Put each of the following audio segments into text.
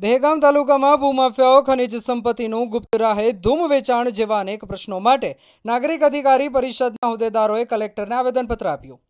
દહેગામ તાલુકામાં ભૂમાફિયાઓ, ખનિજ સંપત્તિનું ગુપ્ત રાહે ધૂમ વેચાણ જેવા અનેક પ્રશ્નો માટે નાગરિક અધિકારી પરિષદના હોદ્દેદારોએ કલેક્ટરને આવેદનપત્ર આપ્યું.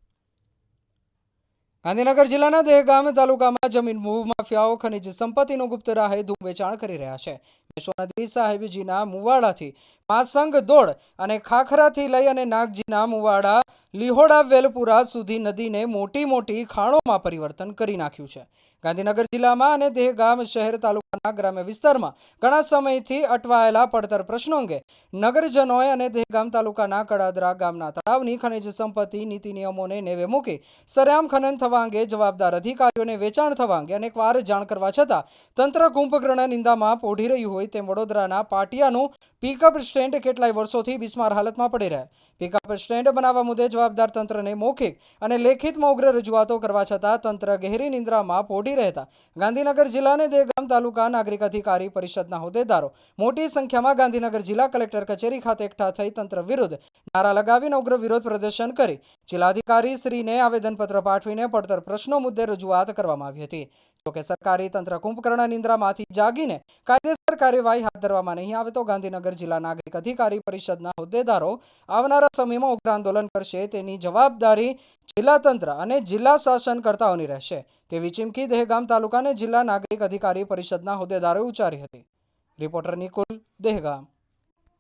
ગાંધીનગર જિલ્લાના દહેગામ તાલુકામાં જમીન માફિયાઓ ખનિજ સંપત્તિનું ગુપ્ત રાહે ધૂમ વેચાણ કરી રહ્યા છે. વિશ્વ સાહેબજીના મુવાડાથી માસંગ દોડ અને ખાખરાથી લઈ અને નાગજીના મુવાડા લિહોડા વેલપુરા સુધી નદીને મોટી મોટી ખાણોમાં પરિવર્તન કરી નાખ્યું છે. ગાંધીનગર જિલ્લામાં અને દહેગામ શહેર તાલુકાના ગ્રામ્ય વિસ્તારમાં ઘણા સમયથી અટવાયેલા પડતર પ્રશ્નો અંગે નગરજનોએ અને દહેગામ તાલુકાના કડાદરા ગામના તળાવની ખનિજ સંપત્તિ નીતિ નિયમોને નેવે મૂકી સરેઆમ ખનન થવા અંગે જવાબદાર અધિકારીઓને વેચાણ થવા અંગે અનેકવાર જાણ કરવા છતાં તંત્ર કુંભગ્રહના નિંદામાં પોઢી રહ્યું હોય તેમ વડોદરાના પાટિયાનું પિકઅપ સ્ટેન્ડ કેટલાય વર્ષોથી બિસ્માર હાલતમાં પડી રહ્યા પિકઅપ સ્ટેન્ડ બનાવવા મુદ્દે જવાબદાર તંત્રને મૌખિક અને લેખિતમાં ઉગ્ર રજૂઆતો કરવા છતાં તંત્ર ગહેરી નિંદ્રામાં પોઢી રહેતા ગાંધીનગર જિલ્લાને દેગામ તાલુકા નાગરિક અધિકારી પરિષદના હોદ્દેદારો મોટી સંખ્યામાં ગાંધીનગર જિલ્લા કલેક્ટર કચેરી ખાતે એકઠા થઈ તંત્ર વિરુદ્ધ નારા લગાવીને ઉગ્ર વિરોધ પ્રદર્શન કરી. જિલ્લાધિકારી શ્રીને આવેદનપત્ર પાઠવીને પડતર પ્રશ્નો મુદ્દે રજૂઆત કરવામાં આવી હતી. જોકે સરકારી તંત્ર કુંભકર્ણ નિંદ્રામાંથી જાગીને કાયદેસર કાર્યવાહી હાથ ધરવામાં નહીં આવે તો ગાંધીનગર જિલ્લા નાગરિક અધિકારી પરિષદના હોદ્દેદારો આવનારા સમયમાં ઉગ્ર આંદોલન કરશે તેની જવાબદારી જિલ્લા તંત્ર અને જિલ્લા શાસનકર્તાઓની રહેશે. તેવી ચીમકી દહેગામ તાલુકા અને જિલ્લા નાગરિક અધિકારી પરિષદના હોદ્દેદારોએ ઉચ્ચારી હતી. રિપોર્ટર નિકુલ દહેગામ.